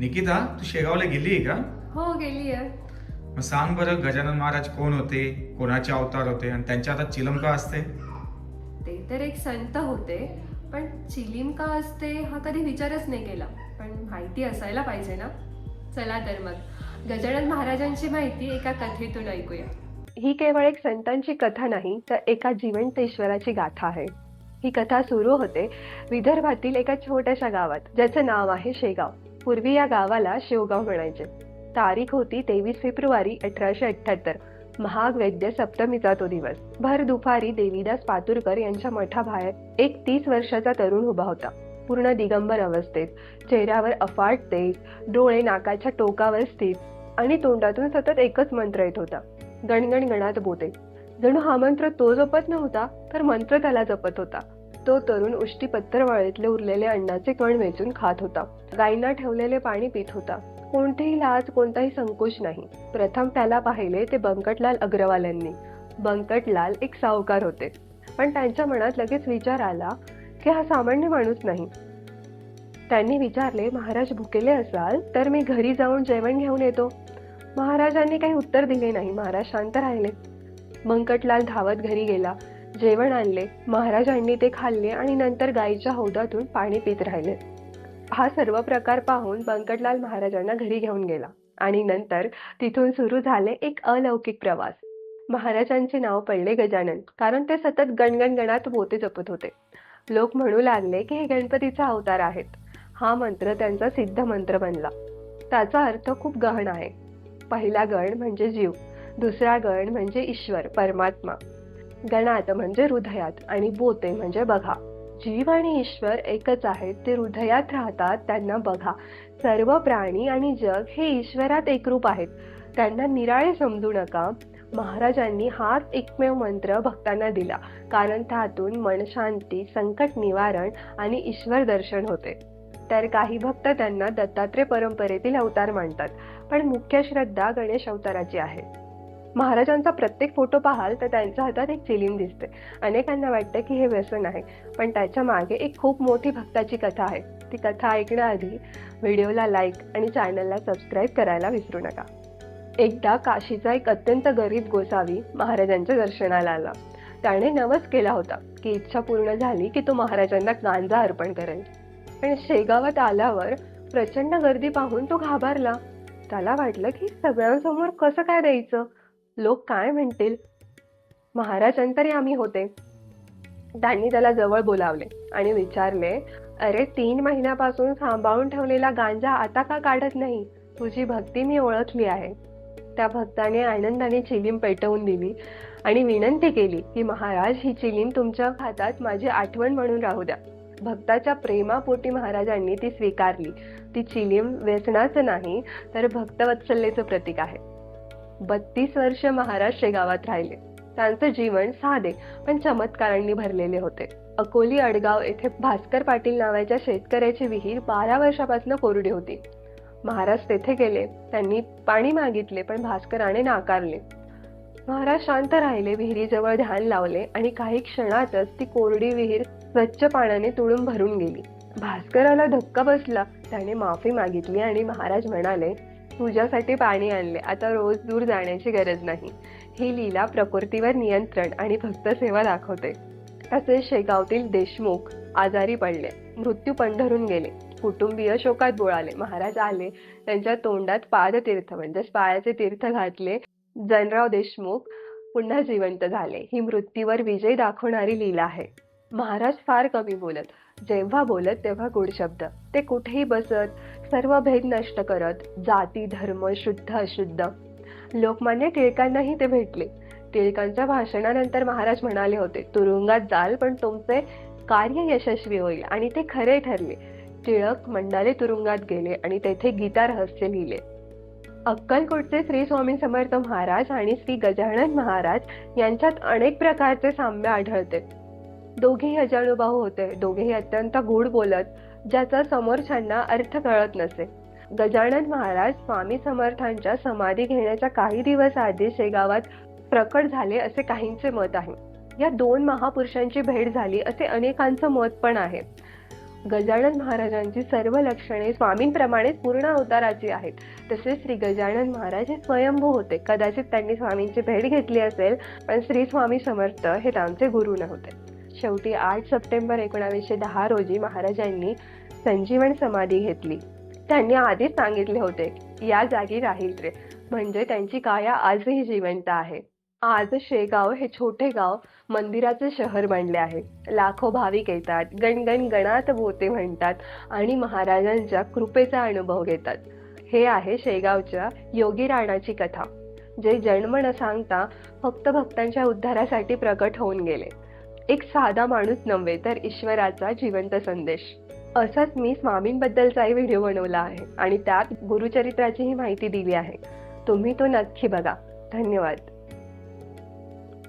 निकिता तू शेगावला गेली आहे का? हो गेली आहे. मग सांग बरं गजानन महाराज कोण होते कोणाचे अवतार होते आणि त्यांच्या हातात चिलम का असते? ते तर एक संत होते पण चिलीम का असते हा कधी विचारच नाही केला. पण माहिती असायला पाहिजे ना? चला तर मग गजानन महाराजांची माहिती एका कथेतून ऐकूया. ही केवळ एक संतांची कथा नाही तर एका जिवंत ईश्वराची गाथा आहे. ही कथा सुरू होते विदर्भातील एका छोट्याशा गावात ज्याचं नाव आहे शेगाव. पूर्वी या गावाला शिवगाव म्हणायचे. तारीख होती तेवीस फेब्रुवारी अठराशे अठ्ठ्याहत्तर. महाग वैद्य सप्तमीचा तो दिवस. भर दुपारी देवीदास पातुरकर यांच्या मठाबाहेर एक तीस वर्षाचा तरुण उभा होता. पूर्ण दिगंबर अवस्थेत. चेहऱ्यावर अफाट तेज डोळे नाकाच्या टोकावर स्थित आणि तोंडातून सतत एकच मंत्र येत होता. गणगण गणात बोते जणू हा मंत्र तो जपत नव्हता तर मंत्र त्याला जपत होता. तो तरुण उष्टी पत्तरवाळीतले उरलेले अन्नाचे कण वेचून खात होता. गायींना ठेवलेले पाणी पित होता. कोणतेही लाज कोणताही संकोच नाही. प्रथम त्याला पाहिले ते बंकटलाल अग्रवाल यांनी बंकटलाल एक सावकार होते. पण त्यांच्या मनात लगेच विचार आला की हा सामान्य माणूस नाही. त्यांनी विचारले महाराज भुकेले असाल तर मी घरी जाऊन जेवण घेऊन येतो. महाराजांनी काही उत्तर दिले नाही. महाराज शांत राहिले. बंकटलाल धावत घरी गेला. जेवण आणले. महाराजांनी ते खाल्ले आणि नंतर गाईच्या हौदातून पाणी पित राहिले. हा सर्व प्रकार पाहून बंकटलाल महाराजांना घरी घेऊन गेला आणि नंतर तिथून सुरू झाले एक अलौकिक प्रवास. महाराजांचे नाव पडले गजानन कारण ते सतत गणगणगणात बोते जपत होते. लोक म्हणू लागले की हे गणपतीचा अवतार आहेत. हा मंत्र त्यांचा सिद्ध मंत्र बनला. त्याचा अर्थ खूप गहन आहे. पहिला गण म्हणजे जीव दुसरा गण म्हणजे ईश्वर परमात्मा. गणात म्हणजे हृदयात आणि बोते म्हणजे बघा. जीव आणि ईश्वर एकच आहेत ते हृदयात राहतात त्यांना बघा. सर्व प्राणी आणि जग हे ईश्वरात एकरूप आहेत. त्यांना निराळे समजू नका. महाराजांनी हाच एकमेव मंत्र भक्तांना दिला. कारण त्यातून मनशांती संकट निवारण आणि ईश्वर दर्शन होते. तर काही भक्त त्यांना दत्तात्रय परंपरेतील अवतार मानतात. पण मुख्य श्रद्धा गणेश अवताराची आहे. महाराजांचा प्रत्येक फोटो पाहाल तर त्यांच्या हातात एक चिलीम दिसते. अनेकांना वाटतं की हे व्यसन आहे पण त्याच्यामागे एक खूप मोठी भक्ताची कथा आहे. ती कथा ऐकण्याआधी व्हिडिओला लाईक आणि चॅनलला सबस्क्राईब करायला विसरू नका. एकदा काशीचा एक अत्यंत गरीब गोसावी महाराजांच्या दर्शनाला आला. त्याने नवस केला होता की इच्छा पूर्ण झाली की तो महाराजांना गांजा अर्पण करेल. पण शेगावात आल्यावर प्रचंड गर्दी पाहून तो घाबरला. त्याला वाटलं की सगळ्यांसमोर कसं काय द्यायचं? लोक काय म्हणतील? महाराजांतरी आम्ही होते. त्यांनी त्याला जवळ बोलावले आणि विचारले अरे तीन महिन्यापासून सांभाळून ठेवलेला गांजा आता का काढत नाही? तुझी भक्ती मी ओळखली आहे. त्या भक्ताने आनंदाने चिलीम पेटवून दिली आणि विनंती केली की महाराज ही चिलीम तुमच्या हातात माझी आठवण म्हणून राहू द्या. भक्ताच्या प्रेमापोटी महाराजांनी ती स्वीकारली. ती चिलीम व्यसनाचं नाही तर भक्तवत्सल्याचं प्रतीक आहे. बत्तीस वर्ष महाराज शेगावात राहिले. त्यांचं जीवन साधे पण चमत्कारांनी भरलेले होते. अकोली अडगाव येथे भास्कर पाटील नावाच्या शेतकऱ्याची विहीर बारा वर्षापासून कोरडी होती. महाराज तेथे गेले त्यांनी पाणी मागितले पण भास्कराने नाकारले. महाराज शांत राहिले विहिरीजवळ ध्यान लावले आणि काही क्षणातच ती कोरडी विहीर स्वच्छ पाण्याने तुळून भरून गेली. भास्कराला धक्का बसला त्याने माफी मागितली आणि महाराज म्हणाले तुझ्यासाठी पाणी आणले. आता रोज दूर जाण्याची गरज नाही. ही लीला प्रकृतीवर नियंत्रण आणि भक्त सेवा दाखवते. तसेच शेगावतील देशमुख आजारी पडले. मृत्यू पंढरून गेले. कुटुंबीय शोकात बुळाले महाराज आले. त्यांच्या तोंडात पादतीर्थ म्हणजेच पायाचे तीर्थ घातले. जनराव देशमुख पुन्हा जिवंत झाले. ही मृत्यूवर विजय दाखवणारी लीला आहे. महाराज फार कमी बोलत जेव्हा बोलत तेव्हा गोड शब्द. ते कुठेही बसत सर्व भेद नष्ट करत जाती धर्म शुद्ध अशुद्ध. लोकमान्य टिळकांनाही ते भेटले. टिळकांच्या भाषणानंतर महाराज म्हणाले होते तुरुंगात जाल पण तुमचे कार्य यशस्वी होईल. आणि ते खरे ठरले. टिळक मंडाले तुरुंगात गेले आणि तेथे गीता रहस्य लिहिले. अक्कलकोटचे श्री स्वामी समर्थ महाराज आणि श्री गजानन महाराज यांच्यात अनेक प्रकारचे साम्य आढळते. दोघेही अजानुभाऊ होते. दोघेही अत्यंत गूढ बोलत ज्याचा समोरच्यांना अर्थ कळत नसे. गजानन महाराज स्वामी समर्थांच्या समाधी घेण्याच्या काही दिवस आधी शेगावात प्रकट झाले असे काहींचे मत आहे. या दोन महापुरुषांची भेट झाली असे अनेकांचं मत पण आहे. गजानन महाराजांची सर्व लक्षणे स्वामींप्रमाणेच पूर्ण अवताराची आहेत. तसेच श्री गजानन महाराज हे स्वयंभू होते. कदाचित त्यांनी स्वामींची भेट घेतली असेल पण श्री स्वामी समर्थ हे त्यांचे गुरु नव्हते. शेवटी आठ सप्टेंबर एकोणावीसशे दहा रोजी महाराजांनी संजीवन समाधी घेतली. त्यांनी आधीच सांगितले होते या जागी राहील रे म्हणजे त्यांची काया आजही जिवंत आहे. आज शेगाव हे छोटे गाव मंदिराचे शहर बनले आहे. लाखो भाविक येतात गणगण गणात बोते म्हणतात आणि महाराजांच्या कृपेचा अनुभव घेतात. हे आहे शेगावच्या योगी राणाची कथा. जे जन्म न सांगता फक्त भक्तांच्या उद्धारासाठी प्रकट होऊन गेले. एक साधा माणूस नव्हे तर ईश्वराचा जिवंत संदेश. असाच मी स्वामींबद्दलचाही व्हिडिओ बनवला आहे आणि त्यात गुरुचरित्राचीही माहिती दिली आहे. तुम्ही तो नक्की बघा. धन्यवाद.